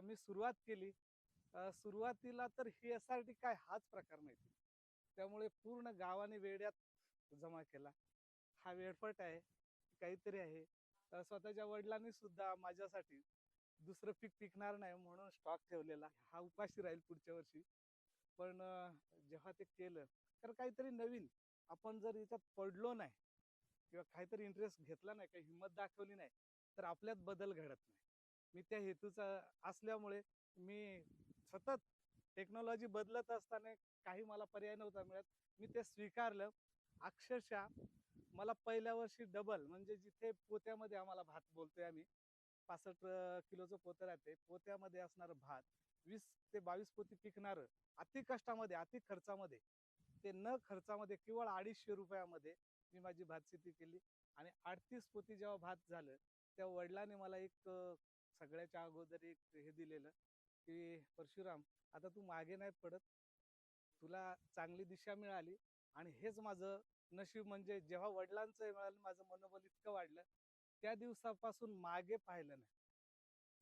मी सुरुवात केली. सुरुवातीला तर ही एस आर टी काय हाच प्रकार माहिती त्यामुळे पूर्ण गावाने वेड्यात जमा केला. हा वेडपट आहे काहीतरी आहे. स्वतःच्या वडिलांनी सुद्धा माझ्यासाठी दुसरं पीक पिकणार नाही म्हणून स्टॉक ठेवलेला. हा उपाशी राहील पुढच्या वर्षी. पण जेव्हा ते केलं तर काहीतरी नवीन आपण जर याच्यात पडलो नाही किंवा काहीतरी इंटरेस्ट घेतला नाही काही हिंमत दाखवली नाही तर आपल्यात बदल घडत नाही. मी त्या हेतूचा असल्यामुळे मी सतत टेक्नॉलॉजी बदलत असताना काही मला पर्याय नव्हता मिळत. मी ते स्वीकारलं. अक्षरशः मला पहिल्या वर्षी डबल म्हणजे जिथे पोत्यामध्ये आम्हाला भात बोलतोय आम्ही पासष्ट किलोचं पोतं राहते पोत्यामध्ये असणारं भात वीस ते बावीस पोती पिकणारं अति कष्टामध्ये अति खर्चामध्ये ते न खर्चामध्ये केवळ अडीचशे रुपयामध्ये मी माझी भात शेती केली आणि अडतीस पोती जेव्हा भात झालं तेव्हा वडिलांनी मला एक सगळ्याच्या अगोदर एक हे दिलेलं की परशुराम आता तू मागे नाही पडत. तुला चांगली दिशा मिळाली आणि हेच माझं नशीब म्हणजे जेव्हा वडिलांचं मिळालं माझं मनोबल इतकं वाढलं त्या दिवसापासून मागे पाहिलं नाही.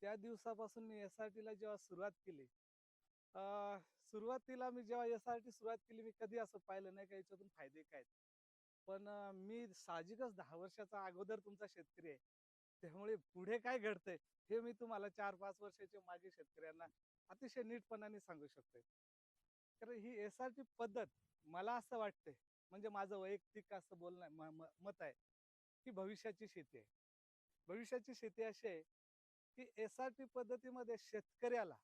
त्या दिवसापासून मी एस आर टीला जेव्हा सुरुवात केली अं, सुरुवातीला मी जेव्हा एस आर टी सुरुवात केली मी कधी असं पाहिलं नाही का याच्यातून फायदे काय पण मी साहजिकच दहा वर्षाचा अगोदर तुमचा शेतकरी आहे. त्यामुळे पुढे काय घडतंय हे मी तुम्हाला चार पाच वर्षाचे मागे शेतकऱ्यांना अतिशय नीटपणाने सांगू शकतोय. तर ही एस आर टी पद्धत मला असं वाटतंय म्हणजे माझं वैयक्तिक असं बोलणं मत आहे की भविष्याची शेती आहे. भविष्याची शेती अशी आहे की एस आर टी पद्धतीमध्ये शेतकऱ्याला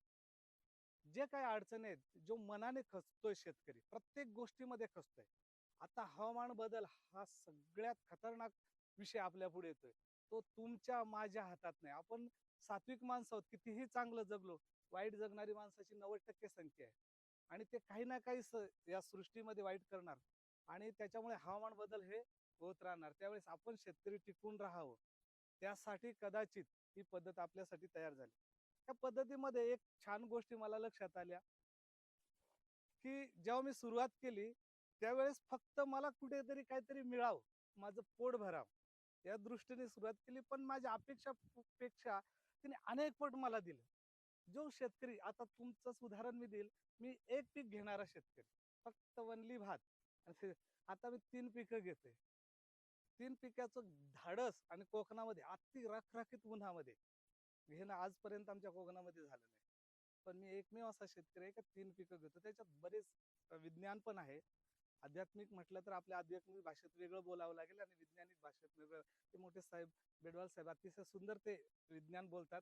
जे काही अडचण आहेत जो मनाने खचतोय शेतकरी प्रत्येक गोष्टीमध्ये खचतोय. आता हवामान बदल हा सगळ्यात खतरनाक विषय आपल्या पुढे येतोय. तो तुमच्या माझ्या हातात नाही. आपण सात्विक माणसं आहोत कितीही चांगलं जगलो वाईट जगणारी माणसाची नव्वद टक्के संख्या आहे. आणि ते काही ना काही या सृष्टीमध्ये वाईट करणार. आणि त्याच्यामुळे हवामान बदल हे होत राहणार. त्यावेळेस आपण शेतकरी टिकून राहावं. त्यासाठी कदाचित ही पद्धत आपल्यासाठी तयार झाली. त्या पद्धतीमध्ये एक छान गोष्टी मला लक्षात आल्या. की जेव्हा मी सुरुवात केली त्यावेळेस फक्त मला कुठेतरी काहीतरी मिळावं. माझं पोट भरावं. या दृष्टीने सुरुवात केली. पण माझ्या अपेक्षा पेक्षा तिने अनेक पट मला दिलं. जो शेतकरी आता तुमचंच उदाहरण मी देईल. मी एक पीक घेणारा शेतकरी. फक्त वनली भात. आता मी तीन पिकं घेतोय. तीन पिकाचं धाडस आणि कोकणामध्ये अति रखरखीत उन्हामध्ये. घेणं आजपर्यंत आमच्या कोकणामध्ये झालं नाही. पण मी एकमेव असा शेतकरी आहे का तीन पिकं घेतो. त्याच्यात बरेच विज्ञान पण आहे. आध्यात्मिक म्हटलं तर आपल्या आध्यात्मिक भाषेत वेगळं बोलावं लागेल आणि विज्ञानिक भाषेत वेगळं. ते मोठे साहेब बेडवाल साहेब अतिशय सुंदर ते विज्ञान बोलतात.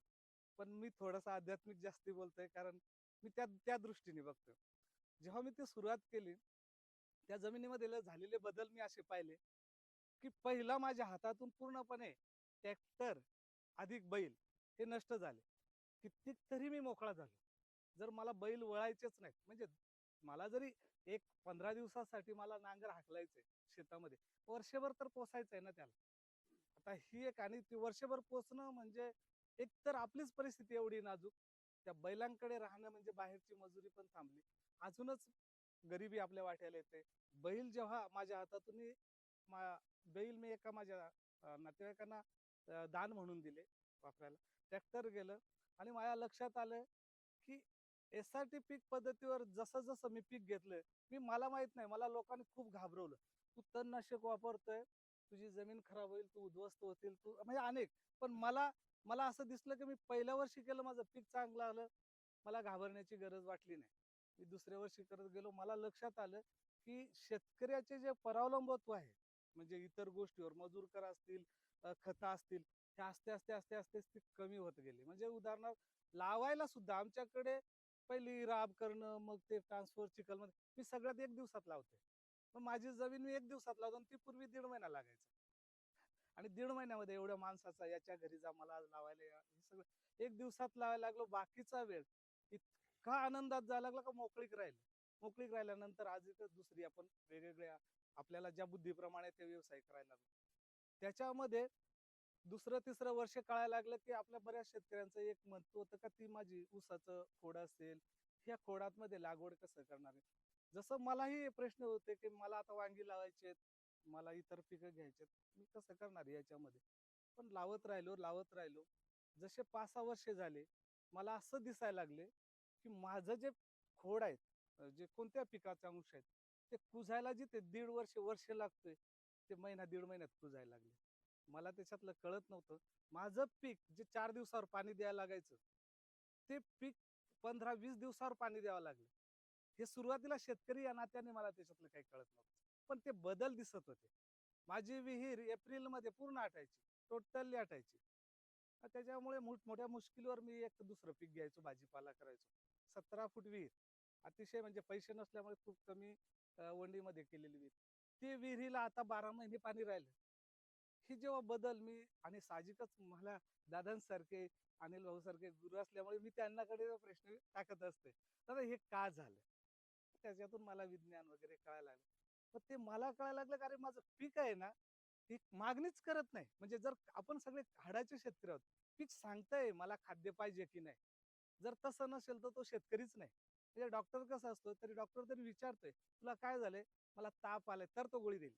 पण मी थोडंसं आध्यात्मिक जास्ती बोलतोय कारण मी त्या त्या दृष्टीने बघतो जेव्हा मी ती सुरुवात केली त्या जमिनीमध्ये झालेले बदल मी असे पाहिले की पहिला माझ्या हातातून पूर्णपणे ट्रॅक्टर अधिक बैल हे नष्ट झाले. कित्येक तरी मी मोकळा झालो. जर मला बैल वळायचेच नाहीत म्हणजे मला जरी एक पंधरा दिवसासाठी मला नांगर हाकलायचंय शेतामध्ये. वर्षभर तर पोसायचंय ना त्याला. आता ही एक आणि ती वर्षभर पोचणं म्हणजे एक तर आपलीच परिस्थिती एवढी नाजूक. त्या बैलांकडे राहणं म्हणजे बाहेरची मजुरी पण थांबली. अजूनच गरिबी आपल्या वाट्याला येते. बैल जेव्हा माझ्या हातातून मा- बैल मी एका माझ्या नातेवाईकांना दान म्हणून दिले वापरायला. ट्रॅक्टर गेलं आणि माझ्या लक्षात आलं की एस आर टी पीक पद्धतीवर जसं जसं मी पीक घेतलं मी मला माहीत नाही मला लोकांनी खूप घाबरवलं. तू तणनाशक वापरतोय तुझी जमीन खराब होईल तू उद्ध्वस्त होतील तू म्हणजे अनेक. पण मला मला असं दिसलं की मी पहिल्या वर्षी केलं माझं पीक चांगलं आलं. मला घाबरण्याची गरज वाटली नाही. मी दुसऱ्या वर्षी करत गेलो. मला लक्षात आलं की शेतकऱ्याचे जे परावलंबत्व आहे म्हणजे इतर गोष्टीवर मजूर कर असतील खतं असतील हे असते असते असते असते कमी होत गेले. म्हणजे उदाहरणार्थ लावायला सुद्धा आमच्याकडे पहिली राब करणं मग ते ट्रान्सफर चिखलमध्ये मी सगळ्यात एक दिवसात लावते. पण माझी जमीन मी एक दिवसात लावतो आणि ती पूर्वी दीड महिना लागायचा. आणि दीड महिन्यामध्ये एवढ्या माणसाचा याच्या घरी जा मला लावायला या सगळं एक दिवसात लावायला लागलो बाकीचा वेळ इतका आनंदात जायला लागला का मोकळीक राहील. मोकळीक राहिल्यानंतर आज दुसरी आपण वेगवेगळ्या आपल्याला ज्या बुद्धीप्रमाणे ते व्यवसाय करायला लागलो. त्याच्यामध्ये दुसरं तिसरं वर्ष कळायला लागलं की आपल्या बऱ्याच शेतकऱ्यांचं एक म्हणतो होतं का ती माझी ऊसाचं खोड असेल ह्या खोडात लागवड कसं करणार आहे? जसं मलाही प्रश्न होते की मला आता वांगी लावायचे मला इतर पिकं घ्यायचे मी कसं करणार याच्यामध्ये? पण लावत राहिलो लावत राहिलो. जसे पाच सहा वर्षे झाले मला असं दिसायला लागले की माझं जे खोड आहेत जे कोणत्या पिकाचे अंश आहेत ते कुजायला जिथे दीड वर्ष वर्ष लागतोय ते महिना दीड महिन्यात कुजायला लागले. मला त्याच्यातलं कळत नव्हतं. माझं पीक जे चार दिवसावर पाणी द्यायला लागायचं ते पीक पंधरा वीस दिवसावर पाणी द्यावं लागलं. हे सुरुवातीला शेतकरी या नात्याने मला त्याच्यातलं काही कळत नव्हतं. पण ते बदल दिसत होते. माझी विहीर एप्रिलमध्ये पूर्ण आटायची टोटली आटायची. त्याच्यामुळे मोठमोठ्या मुश्किलीवर मी एक दुसरं पीक घ्यायचो भाजीपाला करायचो. सतरा फूट विहीर. अतिशय म्हणजे पैसे नसल्यामुळे खूप कमी वंडीमध्ये केलेली विहीर. ती विहिरीला आता बारा महिने पाणी राहिलं. ही जेव्हा बदल मी आणि साहजिकच मला दादांसारखे अनिल भाऊ सारखे गुरु असल्यामुळे मी त्यांनाकडे प्रश्न टाकत असते. दादा हे का झालं? त्याच्यातून मला विज्ञान वगैरे कळायला लागलं. पण ते मला कळायला लागलं कारण माझं पीक आहे ना ती मागणीच करत नाही. म्हणजे जर आपण सगळे हाडाचे शेतकरी आहोत पीक सांगताय मला खाद्य पाहिजे की नाही? जर तसं नसेल तर तो शेतकरीच नाही. म्हणजे डॉक्टर कसा असतो तरी डॉक्टर तरी विचारतोय तुला काय झालंय? मला ताप आलाय तर तो गोळी देईल.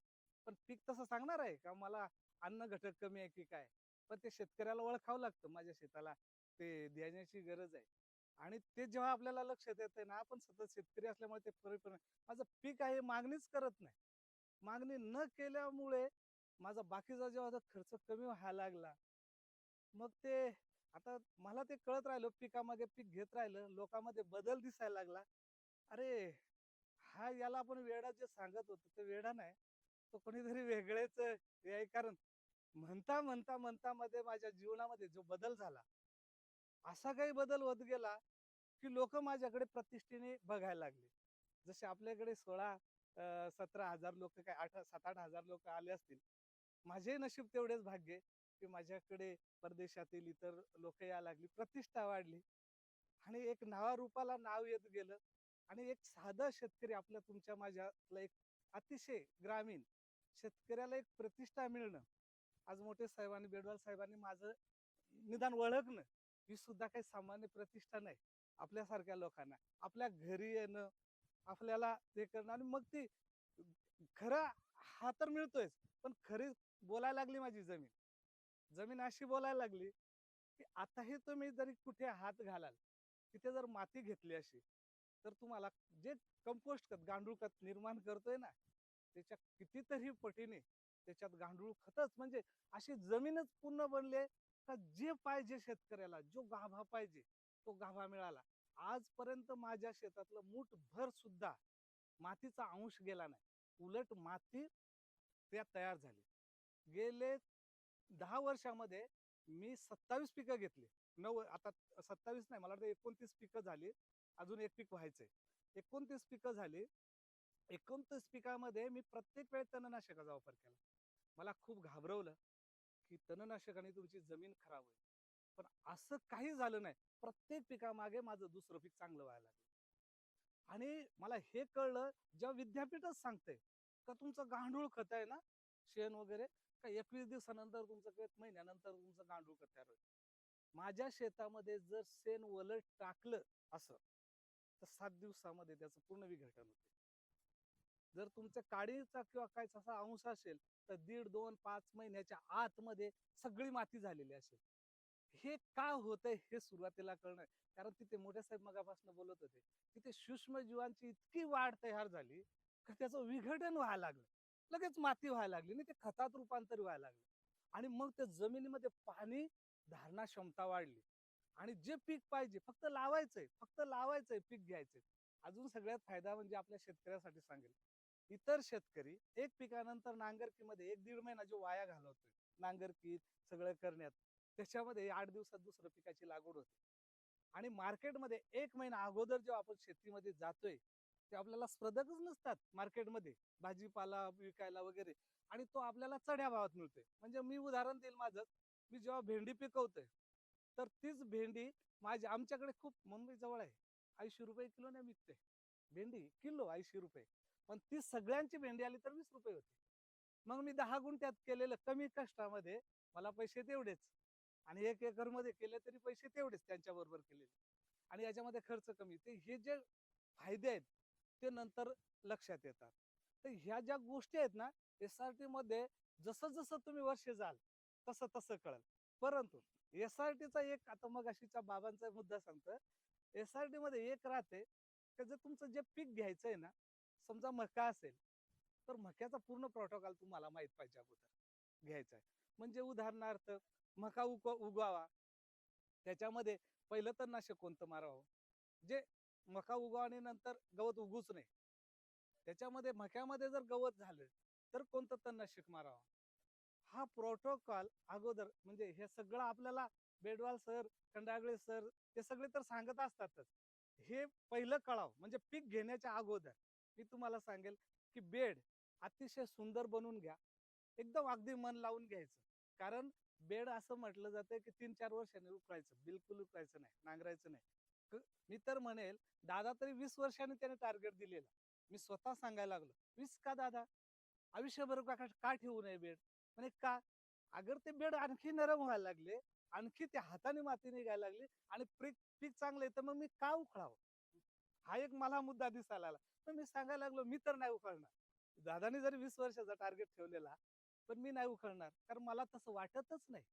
पण पीक तसं सांगणार आहे का मला अन्न घटक कमी आहे की काय? पण ते शेतकऱ्याला ओळखावं लागतं माझ्या शेताला. ते देण्याची गरज आहे. आणि ते जेव्हा आपल्याला लक्षात येते ना आपण सतत शेतकरी असल्यामुळे ते परिपूर्ण माझं पीक आहे मागणीच करत नाही. मागणी न केल्यामुळे माझा बाकीचा जेव्हा खर्च कमी व्हायला लागला मग ते आता मला ते कळत राहिलं पिकामध्ये पीक घेत राहिलं लोकांमध्ये बदल दिसायला लागला. अरे हा याला आपण वेडा जे सांगत होतो ते वेडा नाही. तो कोणीतरी वेगळेच आहे कारण म्हणता म्हणता म्हणता मध्ये माझ्या जीवनामध्ये जो बदल झाला असा काही बदल होत गेला की लोक माझ्याकडे प्रतिष्ठेने बघायला लागले. जसे आपल्याकडे सोळा सतरा हजार लोक काय आठ सात आठ हजार लोक आले असतील माझे नशीब तेवढेच भाग्य की माझ्याकडे परदेशातील इतर लोक यायला लागली प्रतिष्ठा वाढली आणि एक नावारूपाला नाव येत गेलं आणि एक साधा शेतकरी आपल्या तुमच्या माझ्यातला एक अतिशय ग्रामीण शेतकऱ्याला एक प्रतिष्ठा मिळणं आज मोठे साहेबांनी बेडवाल साहेबांनी माझं निदान ओळखणं ही सुद्धा काही सामान्य प्रतिष्ठा नाही आपल्यासारख्या लोकांना. आपल्या घरी येणं आपल्याला ते करणं आणि मग ती खरा हा तर मिळतोयच पण खरी बोलायला लागली माझी जमीन. जमीन अशी बोलायला लागली की आताही तुम्ही जरी कुठे हात घालाल तिथे जर माती घेतली अशी तर तुम्हाला जे कंपोस्ट खत गांडूळ खत निर्माण करतोय ना त्याच्या कितीतरी पटीने त्याच्यात गांडूळ खतच म्हणजे अशी जमीनच पूर्ण बनले का जे पाहिजे शेतकऱ्याला जो गाभा पाहिजे तो गाभा मिळाला. आजपर्यंत माझ्या शेतातलं मूठ भर सुद्धा मातीचा अंश गेला नाही. उलट माती त्या तयार झाली. गेले दहा वर्षामध्ये मी सत्तावीस पिकं घेतली. नऊ आता सत्तावीस नाही मला वाटतं एकोणतीस पिकं झाली. अजून एक पीक व्हायचंय. एकोणतीस पिकं झाली. एकोणतीस पिकामध्ये मी प्रत्येक वेळेस तणनाशकाचा वापर केला. मला खूप घाबरवलं की तणनाशकाने तुमची जमीन खराब होईल. पण असं काही झालं नाही. प्रत्येक पिकामागे माझं दुसरं पीक चांगलं व्हायला लागलं. आणि मला हे कळलं जेव्हा विद्यापीठच सांगते का तुमचं गांडूळ खत आहे ना शेण वगैरे का एकवीस दिवसानंतर तुमचं एक महिन्यानंतर तुमचं गांडूळ खत तयार होईल. माझ्या शेतामध्ये जर शेण वलट टाकलं असं तर सात दिवसामध्ये त्याचं पूर्ण विघटन होते. जर तुमच्या काडीचा किंवा काही असा अंश असेल तर दीड दोन पाच महिन्याच्या आतमध्ये सगळी माती झालेली असेल. हे का होतंय हे सुरुवातीला कळणं कारण तिथे मोठ्या साहेब मगापासून बोलत होते तिथे सूक्ष्म जीवांची इतकी वाढ तयार झाली की त्याचं विघटन व्हायला लागलं. लगेच माती व्हायला लागली आणि ते खतात रूपांतर व्हायला लागलं. आणि मग त्या जमिनीमध्ये पाणी धारणा क्षमता वाढली. आणि जे पीक पाहिजे फक्त लावायचंय फक्त लावायचंय पीक घ्यायचंय. अजून सगळ्यात फायदा म्हणजे आपल्या शेतकऱ्यासाठी सांगेल. इतर शेतकरी एक पिकानंतर नांगरकीमध्ये एक दीड महिना जो वाया घालवतोय नांगरकीत सगळं करण्यात त्याच्यामध्ये आठ दिवसात दुसरं पिकाची लागवड होते. आणि मार्केटमध्ये एक महिना अगोदर जेव्हा आपण शेतीमध्ये जातोय ते आपल्याला स्पर्धकच नसतात मार्केटमध्ये भाजीपाला विकायला वगैरे. आणि तो आपल्याला चढ्या भावात मिळतोय. म्हणजे मी उदाहरण देईल माझं. मी जेव्हा भेंडी पिकवतोय तर तीच भेंडी माझी आमच्याकडे खूप मुंबई जवळ आहे. ऐंशी रुपये किलोने विकते. भेंडी किलो ऐंशी रुपये. पण ती सगळ्यांची भेंडी आली तर वीस रुपये होते. मग मी दहा गुंठ्यात केलेलं कमी कष्टामध्ये मला पैसे तेवढेच. आणि एक एकरमध्ये केले तरी पैसे तेवढेच त्यांच्या बरोबर केलेले. आणि याच्यामध्ये खर्च कमी. ते हे जे फायदे आहेत ते नंतर लक्षात येतात. तर ह्या ज्या गोष्टी आहेत ना एस आर टी मध्ये जसं जसं तुम्ही वर्ष जाल तसं तसं कळल. परंतु एस आर टीचा एक आता मग अशीच्या बाबांचा मुद्दा सांगतो एस आर टी मध्ये एक राहते त्याचं जर तुमचं जे पीक घ्यायचं आहे ना समजा मका असेल तर मक्याचा पूर्ण प्रोटोकॉल तुम्हाला माहीत पाहिजे अगोदर घ्यायचा आहे. म्हणजे उदाहरणार्थ मका उग उगवावा. त्याच्यामध्ये पहिलं तर नाशक कोणतं मारावं. जे मका उगवणे नंतर गवत उगूच नाही. त्याच्यामध्ये मक्यामध्ये जर गवत झालं तर कोणतं तणनाशक मारावं? हा प्रोटोकॉल अगोदर म्हणजे हे सगळं आपल्याला बेडवाल सर खंडागळे सर ते सगळे तर सांगत असतातच. हे पहिलं कळाव म्हणजे पीक घेण्याच्या अगोदर. मी तुम्हाला सांगेल की बेड अतिशय सुंदर बनवून घ्या. एकदम अगदी मन लावून घ्यायचं. कारण बेड असं म्हटलं जातं की तीन चार वर्षांनी उकळायचं. बिलकुल उकळायचं नाही नांगरायचं नाही. मी तर म्हणेल दादा तरी वीस वर्षांनी त्याने टार्गेट दिलेला. मी स्वतः सांगायला लागलो वीस का दादा? आयुष्यभर का का ठेवू नये बेड? म्हणजे का? अगर ते बेड आणखी नरम व्हायला लागले आणखी ते हाताने माती निघायला लागली आणि पीक पीक चांगलं येतं तर मग मी का उखळावं हा एक मला मुद्दा दिसायला आला. पण मी सांगायला लागलो मी तर नाही उखळणार. दादाने जरी वीस वर्षाचा टार्गेट ठेवलेला पण मी नाही उखळणार कारण मला तसं वाटतच नाही.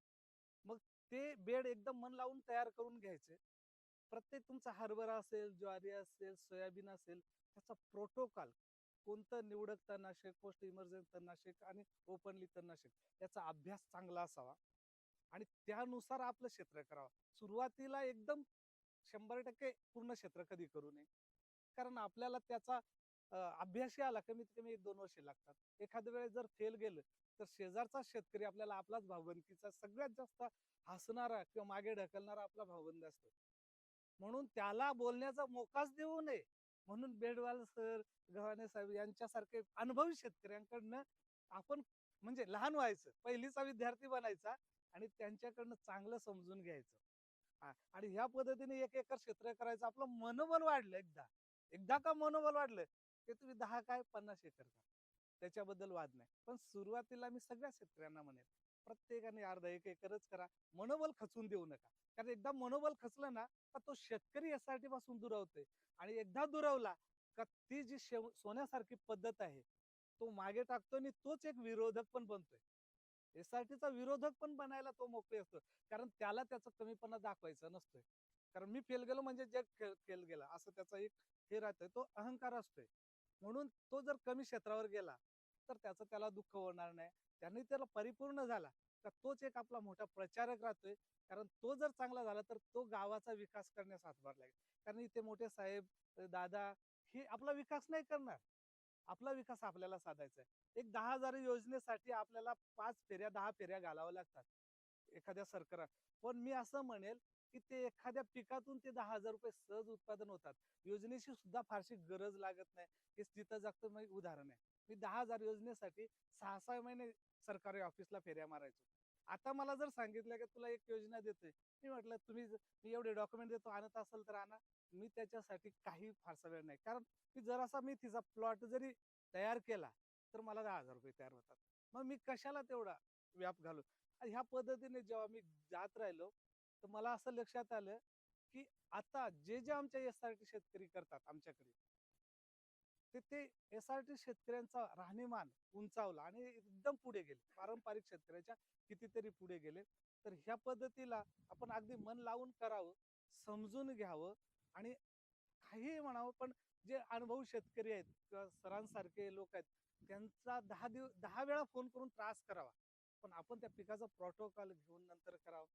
मग ते बेड एकदम मन लावून तयार करून घ्यायचे. प्रत्येक तुमचा हरभरा असेल ज्वारी असेल सोयाबीन असेल त्याचा प्रोटोकॉल कोणतं निवडक तणनाशक पोस्ट इमर्जन्सी तणनाशक आणि ओपनली तणनाशक याचा अभ्यास चांगला असावा आणि त्यानुसार आपलं क्षेत्र करावं. सुरुवातीला एकदम शंभर टक्के पूर्ण क्षेत्र कधी करू नये? कारण आपल्याला त्याचा अभ्यास आला कमीत कमी एक दोन वर्षे लागतात. एखाद्या वेळेस जर फेल गेलं तर शेजारचा शेतकरी आपल्याला आपलाच भावबंदकीचा सगळ्यात जास्त हसणारा किंवा मागे ढकलणारा आपला भावबंद असतो. म्हणून त्याला बोलण्याचा मोकाच देऊ नये. म्हणून बेडवाल सर गव्हाणे साहेब यांच्यासारखे अनुभवी शेतकऱ्यांकडनं आपण म्हणजे लहान व्हायचं. पहिलीचा विद्यार्थी बनायचा आणि त्यांच्याकडनं चांगलं समजून घ्यायचं. आणि ह्या पद्धतीने एक एकर क्षेत्र करायचं आपलं मनोबल वाढलं एकदा. एकदा का मनोबल वाढलं की तुम्ही दहा काय पन्नास एकर का त्याच्याबद्दल वाद नाही. पण सुरुवातीला मी सगळ्या शेतकऱ्यांना म्हणेल प्रत्येकाने अर्धा एक एकरच करा. मनोबल खचून देऊ नका. कारण एकदा मनोबल खचलं ना का तो शेतकरी यासाठी पासून दुरावतोय. आणि एकदा दुरावला का ती जी शेव- सोन्यासारखी पद्धत आहे तो मागे टाकतो आणि तोच एक विरोधक पण बनतोय. एसआरटीचा विरोधक पण बनायला तो मोकळे असतो. कारण त्याला त्याचा कमीपणा दाखवायचा नसतोय. कारण मी फेल गेलो म्हणजे जग फेल गेला असं त्याचा एक हे राहतोय तो अहंकार असतोय. म्हणून तो जर कमी क्षेत्रावर गेला तर त्याचं त्याला दुःख होणार नाही. त्यांनी त्याला परिपूर्ण झाला तर तोच एक आपला मोठा प्रचारक राहतोय. कारण तो जर चांगला झाला तर तो गावाचा विकास करण्यास हातभार लागेल. कारण इथे मोठे साहेब दादा हे आपला विकास नाही करणार. आपला विकास आपल्याला साधायचा आहे. एक दहा हजार योजनेसाठी आपल्याला पाच फेऱ्या दहा फेऱ्या घालाव्या लागतात. एखाद्या सरकार पण मी असं म्हणेल की ते एखाद्या पिकातून ते दहा हजार रुपये सहज उत्पादन होतात. योजनेची सुद्धा फारशी गरज लागत नाही. हे जिथं जागतं उदाहरण आहे. मी दहा हजार योजनेसाठी सहा सहा महिने सरकारी ऑफिसला फेऱ्या मारायचो. आता मला जर सांगितलं की तुला एक योजना देतोय. मी म्हटलं तुम्ही मी एवढे डॉक्युमेंट देतो आणत असेल तर आणा. मी त्याच्यासाठी काही फारसा वेळ नाही. कारण की जरासा मी तिचा प्लॉट जरी तयार केला तर मला दहा हजार रुपये तयार होतात. मग मी कशाला तेवढा व्याप घालू? ह्या पद्धतीने जेव्हा मी जात राहिलो तर मला असं लक्षात आलं की आता जे जे आमच्या एस आर टी शेतकरी करतात आमच्याकडे ते ते एस आर टी शेतकऱ्यांचा राहणीमान उंचावला आणि एकदम पुढे गेले. पारंपरिक शेतकऱ्याच्या कितीतरी पुढे गेले. तर ह्या पद्धतीला आपण अगदी मन लावून करावं समजून घ्यावं आणि काहीही म्हणावं पण जे अनुभवी शेतकरी आहेत किंवा सरांसारखे लोक आहेत त्यांचा दहा दिवस दहा वेळा फोन करून त्रास करावा. पण आपण त्या पिकाचा प्रोटोकॉल घेऊन नंतर करावं.